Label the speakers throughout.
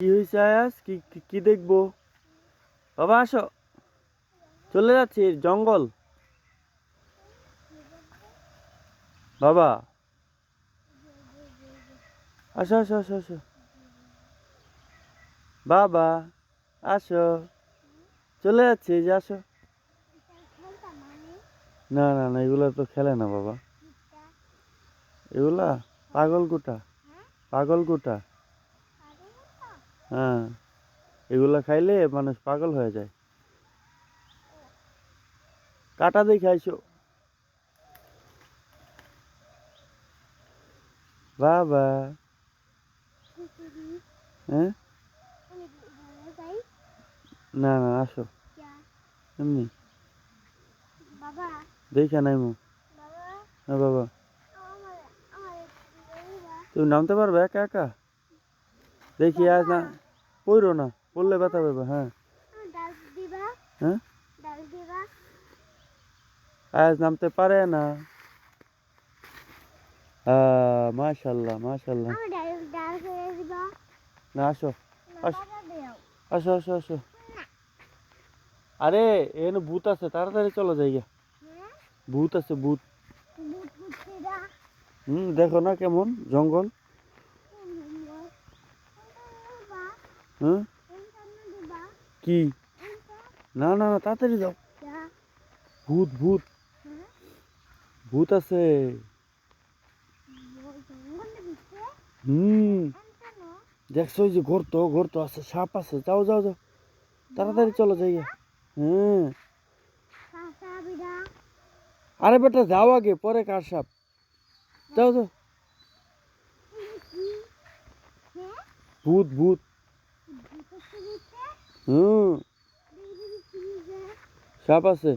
Speaker 1: কি হয়েছে আয়াস? কি, কি- দেখব? বাবা, আসো। চলে যাচ্ছি, জঙ্গল। বাবা। আসো আসো আসো আসো। বাবা, আসো। চলে যাচ্ছি যে আসো। না না না, এগুলা তো খেলে না বাবা। এগুলা পাগল গোটা পাগল গোটা হ্যাঁ এগুলা খাইলে মানুষ পাগল হয়ে যায়। কাটা দিয়ে খাইছো বাবা। হ্যাঁ? না না, আসো। এমনি। দেখে নাই মু হ্যাঁ বাবা। তুমি নামতে পারবে? একা একা? দেখি আজ না পড়ো না পড়লে ব্যথা পাবে হ্যাঁ। হ্যাঁ? আজ নামতে পারে না। মাশাল্লাহ মাশাল্লাহ। না আসো আস। আসো আসো আরে এখানে ভূত আছে তাড়াতাড়ি চলো যাই গিয়া।
Speaker 2: হ্যাঁ?
Speaker 1: ভূত আছে ভূত। হুম দেখো না কেমন জঙ্গল
Speaker 2: দিবা
Speaker 1: হ্যাঁ? কি? না না না, তাড়াতাড়ি যাও। ভূত ভূত। ভূত আছে। হুম। দেখছ যে গর্ত গর্ত আছে, সাপ আছে। যাও যাও যাও। তাড়াতাড়ি চলো যাই। হ্যাঁ। আরে বেটা, যাও আগে, পরে কার সাপ? যাও যাও। ভূত ভূত। হুম। সাপ আছে।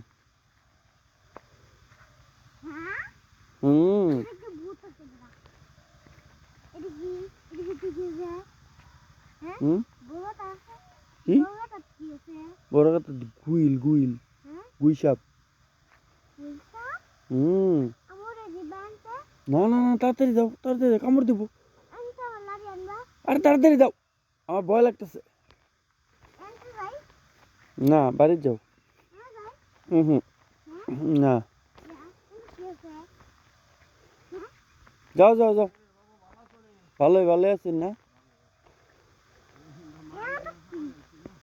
Speaker 1: হুম।
Speaker 2: বিড়া
Speaker 1: গুইল গুইল। গুই সাপ। হুম। না না না, তাড়াতাড়ি যাও তাড়াতাড়ি কামড় দিব। আরে তাড়াতাড়ি যাও আমার ভয় লাগতেছে। না বাড়ি যাও। হুম হুম। না। যাও যাও যাও। ভালোই ভালো আছেন না?